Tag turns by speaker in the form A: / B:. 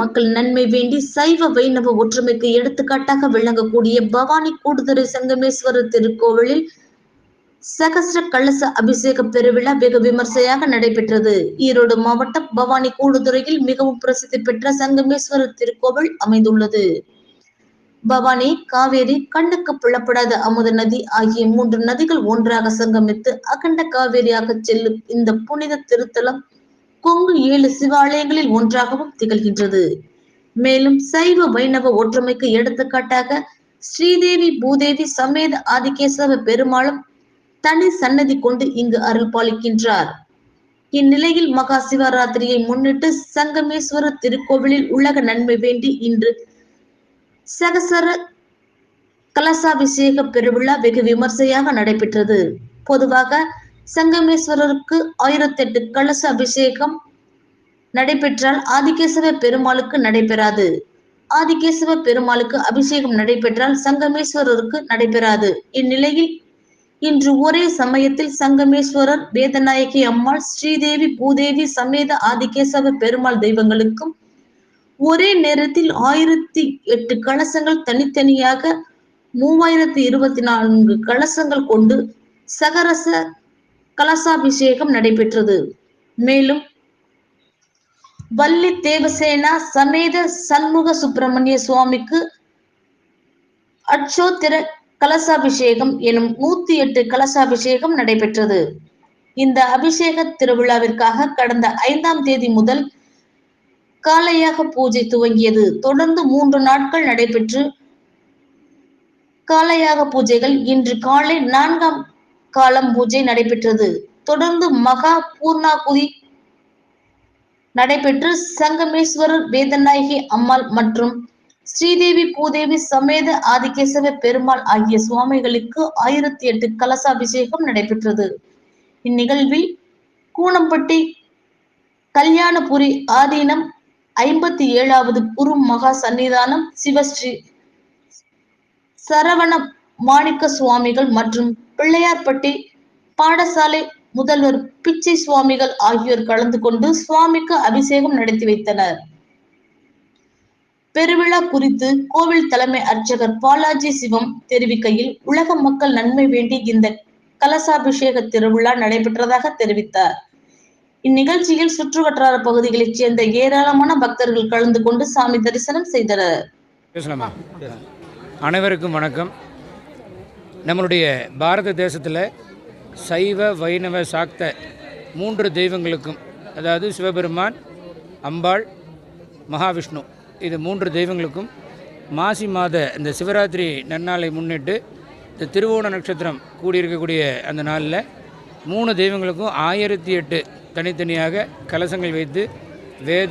A: மக்கள் நன்மை வேண்டி சைவ வைணவ ஒற்றுமைக்கு எடுத்துக்காட்டாக விளங்கக்கூடிய பவானி கூடுதுறை சங்கமேஸ்வரர் திருக்கோவிலில் சகசிர கலச அபிஷேக பெருவிழா வெகு விமர்சையாக நடைபெற்றது. ஈரோடு மாவட்டம் பவானி கூடுதுறையில் மிகவும் பிரசித்தி பெற்ற சங்கமேஸ்வரர் திருக்கோவில் அமைந்துள்ளது. பவானி காவேரி கண்ணுக்கு புலப்படாத அமுத நதி ஆகிய மூன்று நதிகள் ஒன்றாக சங்கமித்து அகண்ட காவேரியாக செல்லும் இந்த புனித திருத்தலம் கொங்கு ஏழு சிவாலயங்களில் ஒன்றாகவும் திகழ்கின்றது. மேலும் சைவ வைணவ ஒற்றுமைக்கு எடுத்துக்காட்டாக ஸ்ரீதேவி பூதேவி சமேத ஆதிகேசவ பெருமாளும் தனி சன்னதி கொண்டு இங்கு அருள் பாலிக்கின்றார். இந்நிலையில் மகா சிவராத்திரியை முன்னிட்டு சங்கமேஸ்வர திருக்கோவிலில் உலக நன்மை வேண்டி இன்று சகசர கலசாபிஷேக பெருவிழா வெகு விமர்சையாக நடைபெற்றது. பொதுவாக சங்கமேஸ்வரருக்கு ஆயிரத்தி எட்டு கலச அபிஷேகம் நடைபெற்றால் ஆதிகேசவ பெருமாளுக்கு நடைபெறாது. ஆதிகேசவ பெருமாளுக்கு அபிஷேகம் நடைபெற்றால் சங்கமேஸ்வரருக்கு நடைபெறாது. இந்நிலையில் இன்று ஒரே சமயத்தில் சங்கமேஸ்வரர் வேதநாயகி அம்மாள் ஸ்ரீதேவி பூதேவி சமேத ஆதிகேசவ பெருமாள் தெய்வங்களுக்கும் ஒரே நேரத்தில் ஆயிரத்தி எட்டு கலசங்கள் தனித்தனியாக மூவாயிரத்தி இருபத்தி நான்கு கலசங்கள் கொண்டு சகரச கலசாபிஷேகம் நடைபெற்றது. மேலும் வள்ளி தேவசேனா சமேத சண்முக சுப்பிரமணிய சுவாமிக்கு அட்சோத்திர கலசாபிஷேகம் எனும் நூத்தி எட்டு கலசாபிஷேகம் நடைபெற்றது. இந்த அபிஷேக திருவிழாவிற்காக கடந்த ஐந்தாம் தேதி முதல் காலையாக பூஜை துவங்கியது. தொடர்ந்து மூன்று நாட்கள் நடைபெற்று காலையாக பூஜைகள் இன்று காலை நான்காம் காலம் பூஜை நடைபெற்றது. தொடர்ந்து மகா பூர்ணாகுதி நடைபெற்று சங்கமேஸ்வரர் வேதநாயகி அம்மாள் மற்றும் ஸ்ரீதேவி பூதேவி சமேத ஆதிகேசவ பெருமாள் ஆகிய சுவாமிகளுக்கு ஆயிரத்தி எட்டு கலசாபிஷேகம் நடைபெற்றது. இந்நிகழ்வில் கூனம்பட்டி கல்யாணபுரி ஆதீனம் ஐம்பத்தி ஏழாவது குரு மகா சன்னிதானம் சிவஸ்ரீ சரவண மாணிக்க சுவாமிகள் மற்றும் பிள்ளையார்பட்டி பாடசாலை முதல்வர் பிச்சை சுவாமிகள் ஆகியோர் கலந்து கொண்டு சுவாமிக்கு அபிஷேகம் நடத்தி வைத்தனர். பெருவிழா குறித்து கோவில் தலைமை அர்ச்சகர் பாலாஜி சிவம் தெரிவிக்கையில் உலக மக்கள் நன்மை வேண்டி இந்த கலசாபிஷேக திருவிழா நடைபெற்றதாக தெரிவித்தார். இந்நிகழ்ச்சியில் சுற்றுவட்டார பகுதிகளைச் சேர்ந்த ஏராளமான பக்தர்கள் கலந்து கொண்டு சாமி தரிசனம் செய்தனர்.
B: அனைவருக்கும் வணக்கம். நம்மளுடைய பாரத தேசத்தில் சைவ வைணவ சாக்த மூன்று தெய்வங்களுக்கும் அதாவது சிவபெருமான் அம்பாள் மகாவிஷ்ணு இது மூன்று தெய்வங்களுக்கும் மாசி மாத இந்த சிவராத்திரி நன்னாளை முன்னிட்டு இந்த திருவோண நட்சத்திரம் கூடியிருக்கக்கூடிய அந்த நாளில் மூணு தெய்வங்களுக்கும் ஆயிரத்தி எட்டு தனித்தனியாக கலசங்கள் வைத்து வேத